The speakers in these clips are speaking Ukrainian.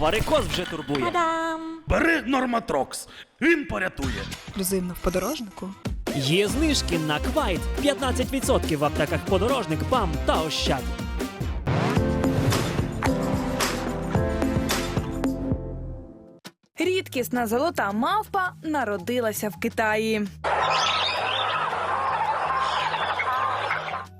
Варикоз вже турбує. Та-дам! Бери Норматрокс, він порятує. Ексклюзивно в подорожнику. Є знижки на квайт 15% в аптеках подорожник, БАМ та Ощад. Рідкісна золота мавпа народилася в Китаї.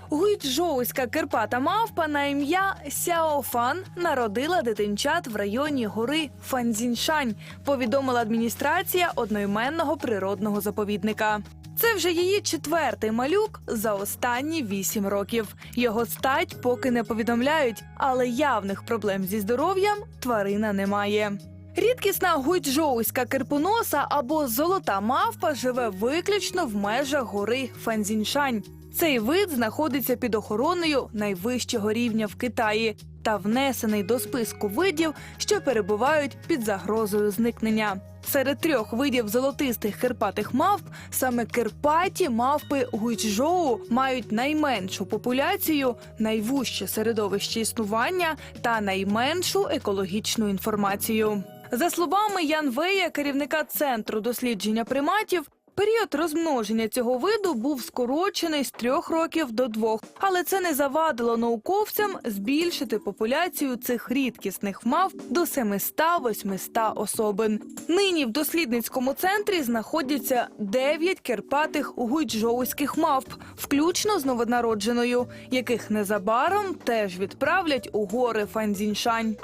Гуйчжоуська кирпата мавпа на ім'я Сяофан народила дитинчат в районі гори Фанзіншань, повідомила адміністрація одноіменного природного заповідника. Це вже її четвертий малюк за останні вісім років. Його стать поки не повідомляють, але явних проблем зі здоров'ям тварина не має. Рідкісна гуйчжоуська кирпоноса або золота мавпа живе виключно в межах гори Фанзіншань. Цей вид знаходиться під охороною найвищого рівня в Китаї та внесений до списку видів, що перебувають під загрозою зникнення. Серед трьох видів золотистих кирпатих мавп саме кирпаті мавпи Гуйчжоу мають найменшу популяцію, найвужче середовище існування та найменшу екологічну інформацію. За словами Ян Вея, керівника центру дослідження приматів, період розмноження цього виду був скорочений з трьох років до двох, але це не завадило науковцям збільшити популяцію цих рідкісних мав до 700-800 особин. Нині в дослідницькому центрі знаходяться 9 кирпатих гуйчжоуських мавп, включно з новонародженою, яких незабаром теж відправлять у гори Фанзіншань.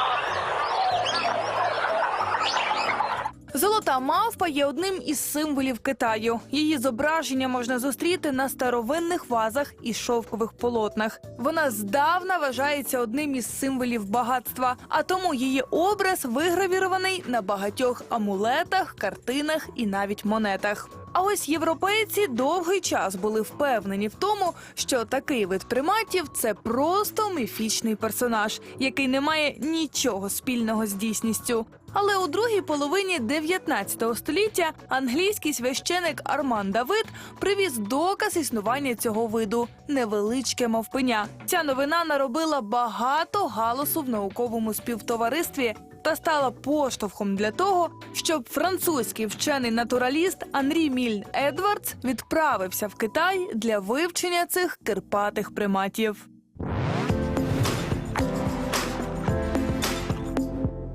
Золота мавпа є одним із символів Китаю. Її зображення можна зустріти на старовинних вазах і шовкових полотнах. Вона здавна вважається одним із символів багатства, а тому її образ вигравірований на багатьох амулетах, картинах і навіть монетах. А ось європейці довгий час були впевнені в тому, що такий вид приматів це просто міфічний персонаж, який не має нічого спільного з дійсністю. Але у другій половині 19 століття англійський священик Арман Давид привіз доказ існування цього виду невеличке мавпеня. Ця новина наробила багато галасу в науковому співтоваристві та стала поштовхом для того, щоб французький вчений натураліст Анрі Мільн Едвардс відправився в Китай для вивчення цих кирпатих приматів.